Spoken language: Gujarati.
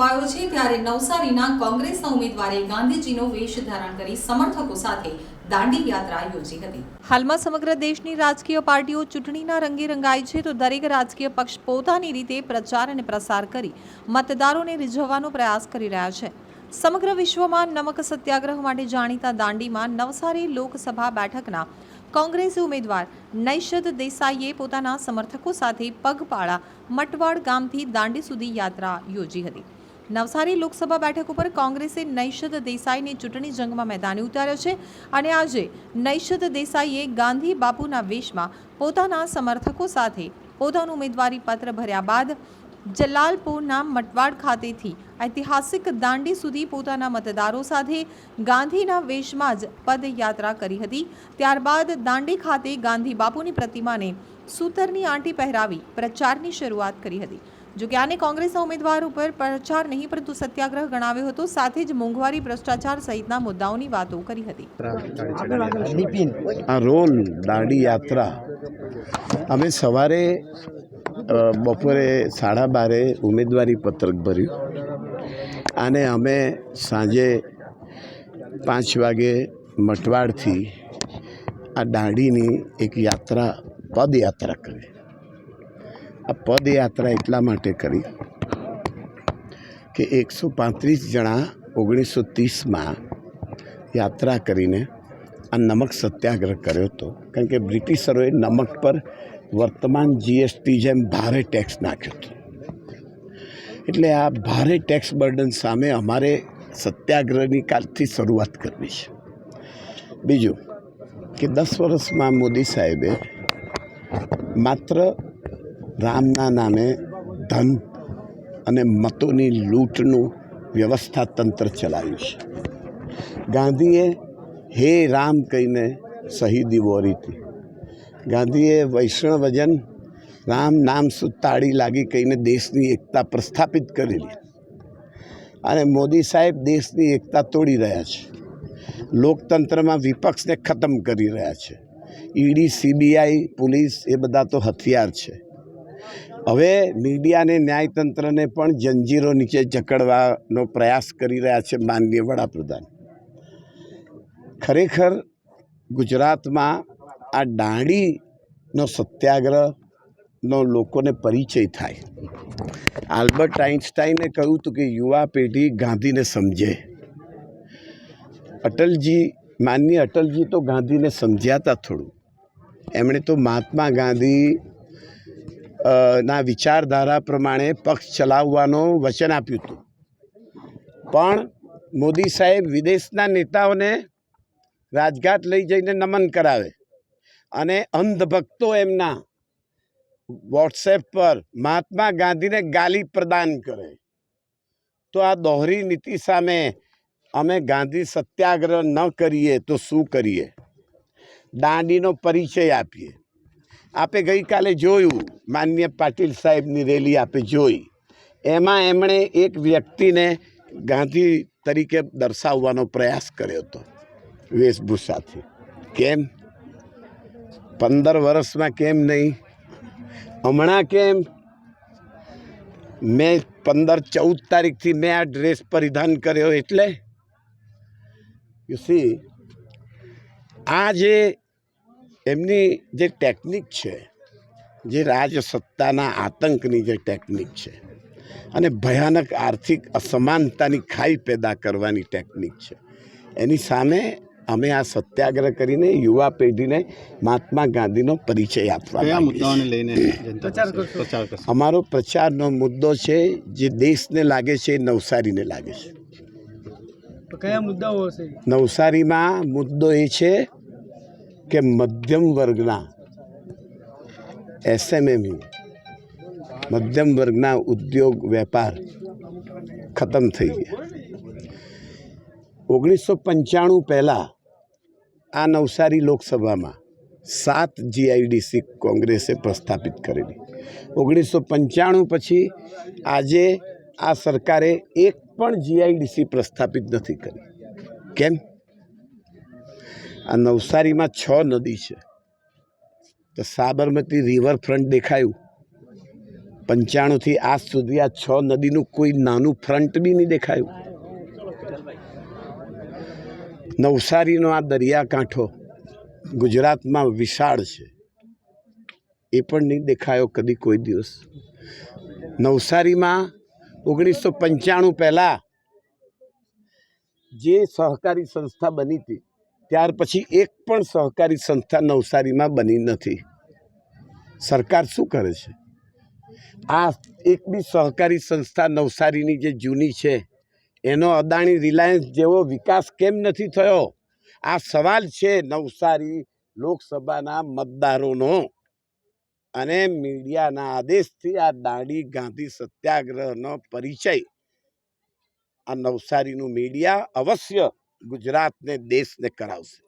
છવાયો છે ત્યારે નવસારીના કોંગ્રેસના ઉમેદવારે ગાંધીજીનો વેશ ધારણ કરી સમર્થકો સાથે દાંડી યાત્રા યોજી હતી. હાલમાં સમગ્ર દેશની રાજકીય પાર્ટીઓ ચૂંટણીના રંગે રંગાઈ છે તો દરેક રાજકીય પક્ષ પોતાની રીતે પ્રચાર અને પ્રસાર કરી મતદારોને રીઝવવાનો પ્રયાસ કરી રહ્યા છે. સમગ્ર વિશ્વમાં નમક સત્યાગ્રહ માટે જાણીતા દાંડીમાં નવસારી લોકસભા બેઠકના કોંગ્રેસ ઉમેદવાર નૈશદ દેસાઈએ પોતાના સમર્થકો સાથે પગપાળા મટવાડ ગામથી દાંડી સુધી યાત્રા યોજી હતી. નવસારી લોકસભા બેઠક ઉપર કોંગ્રેસે નૈશદ દેસાઈને ચૂંટણી જંગમાં મેદાને ઉતાર્યો છે અને આજે નૈશદ દેસાઈએ ગાંધી બાપુના વેશમાં પોતાના સમર્થકો સાથે પોતાનું ઉમેદવારી પત્ર ભર્યા બાદ જલાલપુરના મટવાડ ખાતેથી ઐતિહાસિક દાંડી સુધી પોતાના મતદારો સાથે ગાંધીના વેશમાં જ પદયાત્રા કરી હતી. ત્યારબાદ દાંડી ખાતે ગાંધી બાપુની પ્રતિમાને સૂતરની આંટી પહેરાવી પ્રચારની શરૂઆત કરી હતી. જો કે આને કોંગ્રેસના ઉમેદવાર ઉપર પ્રચાર નહીં, પરંતુ સત્યાગ્રહ ગણાવ્યો હતો. સાથે જ મોંઘવારી, ભ્રષ્ટાચાર સહિતના મુદ્દાઓની વાતો કરી હતી. આ રોલ દાંડી યાત્રા અમે સવારે બપોરે સાડા બારે ઉમેદવારી પત્રક ભર્યું. અને અમે સાંજે પાંચ વાગે મટવાડથી આ દાંડીની એક યાત્રા, પદયાત્રા કરી. આ પદયાત્રા એટલા માટે કરી કે એકસો પાંત્રીસ જણા ઓગણીસો ત્રીસમાં યાત્રા કરીને આ નમક સત્યાગ્રહ કર્યો હતો. કારણ કે બ્રિટિશરોએ નમક પર વર્તમાન જીએસટી જેમ ભારે ટેક્સ નાખ્યો હતો. એટલે આ ભારે ટેક્સ બર્ડન સામે અમારે સત્યાગ્રહની કાલથી શરૂઆત કરવી છે. બીજું કે દસ વર્ષમાં મોદી સાહેબે માત્ર રામના નામે ધન અને મતોની લૂંટનું વ્યવસ્થા તંત્ર ચલાવ્યું છે. ગાંધીએ હે રામ કહીને શહીદી વોરી હતી. ગાંધીએ વૈષ્ણવ ભજન રામ નામ સુતાળી લાગી કહીને દેશની એકતા પ્રસ્થાપિત કરેલી. અને મોદી સાહેબ દેશની એકતા તોડી રહ્યા છે. લોકતંત્રમાં વિપક્ષને ખતમ કરી રહ્યા છે. ઈડી, સીબીઆઈ, પોલીસ એ બધા તો હથિયાર છે. હવે મીડિયાને ન્યાયતંત્રને પણ જંજીરો નીચે જકડવાનો પ્રયાસ કરી રહ્યા છે માનનીય વડાપ્રધાન. ખરેખર ગુજરાતમાં આ દાંડીનો સત્યાગ્રહનો લોકોને પરિચય થાય. આલ્બર્ટ આઇન્સ્ટાઈને કહ્યું હતું કે યુવા પેઢી ગાંધીને સમજે. અટલજી, માનનીય અટલજી તો ગાંધીને સમજ્યા હતા થોડું. એમણે તો મહાત્મા ગાંધી ના વિચારધારા પ્રમાણે પક્ષ ચલાવવાનો વચન આપ્યું હતું. પણ મોદી સાહેબ વિદેશના નેતાઓને રાજઘાટ લઈ જઈને નમન કરાવે. અને અંધભક્તો એમના વોટ્સએપ પર મહાત્મા ગાંધીને ગાલી પ્રદાન કરે. તો આ દોહરી નીતિ સામે અમે ગાંધી સત્યાગ્રહ ન કરીએ તો શું કરીએ? દાંડીનો પરિચય આપીએ. આપે ગઈકાલે જોયું, માન્ય પાટીલ સાહેબની રેલી આપે જોઈ. એમાં એમણે એક વ્યક્તિને ગાંધી તરીકે દર્શાવવાનો પ્રયાસ કર્યો હતો, વેશભૂષાથી. કેમ? પંદર વર્ષમાં કેમ નહીં? હમણાં કેમ? મેં પંદર ચૌદ તારીખથી મેં આ ડ્રેસ પરિધાન કર્યો એટલે? યુ સી આ જે એમની જે ટેકનિક છે, જે રાજસત્તાના આતંકની જે ટેકનિક છે, અને ભયાનક આર્થિક અસમાનતાની ખાઈ પેદા કરવાની ટેકનિક છે, એની સામે અમે આ સત્યાગ્રહ કરીને યુવા પેઢીને મહાત્મા ગાંધીનો પરિચય આપવા અમારો પ્રચારનો મુદ્દો છે જે દેશને લાગે છે નવસારીને લાગે છે. કયા મુદ્દાઓ હશે? નવસારીમાં મુદ્દો એ છે કે મધ્યમ વર્ગના એસએમએમઈ મધ્યમ વર્ગના ઉદ્યોગ વેપાર ખતમ થઈ ગયા. ઓગણીસો પંચાણું પહેલાં આ નવસારી લોકસભામાં સાત જીઆઈડીસી કોંગ્રેસે પ્રસ્થાપિત કરેલી. ઓગણીસો પંચાણું પછી આજે આ સરકારે એક પણ જીઆઈડીસી પ્રસ્થાપિત નથી કરી. કેમ? આ નવસારીમાં છ નદી છે. તો સાબરમતી રિવરફ્રન્ટ દેખાયું. પંચાણુંથી આજ સુધી આ છ નદીનું કોઈ નાનું ફ્રન્ટ બી નહીં દેખાયું. નવસારીનો આ દરિયાકાંઠો ગુજરાતમાં વિશાળ છે. એ પણ નહીં દેખાયો કદી કોઈ દિવસ. નવસારીમાં ઓગણીસો પંચાણું પહેલાં જે સહકારી સંસ્થા બની હતી, ત્યાર પછી એક પણ સહકારી સંસ્થા નવસારીમાં બની નથી. સરકાર શું કરે છે? આ એક બી સહકારી સંસ્થા નવસારીની જે જૂની છે એનો અદાણી રિલાયન્સ જેવો વિકાસ કેમ નથી થયો? આ સવાલ છે નવસારી લોકસભાના મતદારોનો. અને મીડિયાના આદેશથી આ દાંડી ગાંધી સત્યાગ્રહનો પરિચય. આ નવસારીનું મીડિયા અવશ્ય ગુજરાતને, દેશને કરાવશે.